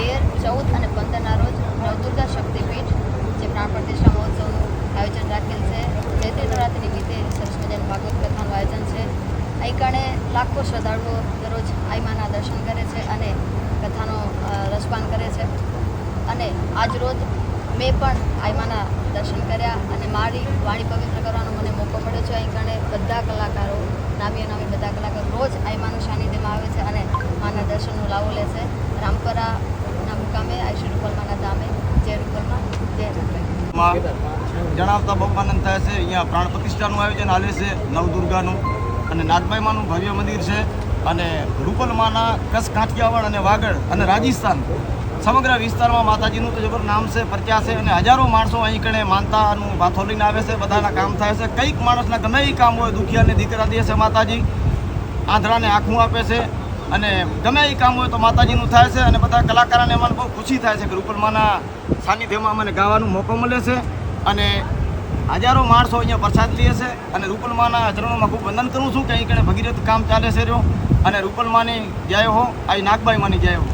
તેર, ચૌદ અને પંદરના રોજ નવદુર્ગા શક્તિપીઠ, જે પ્રાણ પ્રતિષ્ઠા મહોત્સવનું આયોજન રાખેલ છે. ચૈત્રી નવરાત્રિ નિમિત્તે સરસ મજાનું ભાગવત કથાનું આયોજન છે. અહીં કારણે લાખો શ્રદ્ધાળુઓ દરરોજ આઈમાના દર્શન કરે છે અને કથાનો રસપાન કરે છે. અને આજરોજ મેં પણ આઈમાના દર્શન કર્યા અને મારી વાણી પવિત્ર કરવાનો મને મોકો મળ્યો છે. અહીં કારણે બધા કલાકારો, નામી નામી બધા કલાકારો રોજ આઈમાનું સાનિધ્યમાં આવે છે અને માના દર્શનનો લાવો લે છે. રામપરા મુકામે આઈશ્રી રૂપલમાના જય રૂપલમાં જય રૂપલમાં જણાવતા બહુ આનંદ થાય છે. અહીંયા પ્રાણ પ્રતિષ્ઠાનું આયોજન હાલે છે, નવદુર્ગાનું. અને નાથભાઈ માનું ભવ્ય મંદિર છે. અને રૂપલમાના કસ કાઠિયાવાડ અને વાગડ અને રાજસ્થાન સમગ્ર વિસ્તારમાં માતાજીનું તો જબર નામ છે પ્રત્યા છે. અને હજારો માણસો અહીં કણે માનતાનું ભાથો લઈને આવે છે. બધાના કામ થાય છે. કંઈક માણસના ગમે એ કામ હોય દુખિયાને દીકરા દે છે માતાજી. આંધળાને આંખું આપે છે. અને ગમે એ કામ હોય તો માતાજીનું થાય છે અને બધા કલાકારોને અમને બહુ ખુશી થાય છે કે રૂપલમાના સાનિધ્યમાં અમને ગાવાનો મોકો મળે છે. અને હજારો માણસો અહીંયા પ્રસાદ લે છે અને રૂપલમાના ચરણોમાં ખૂબ વંદન કરું છું કે અહીં કણે ભગીરથ કામ ચાલે છે રહ્યો. અને રૂપલમાની જય હો આ નાગબાઈ માની જય હો.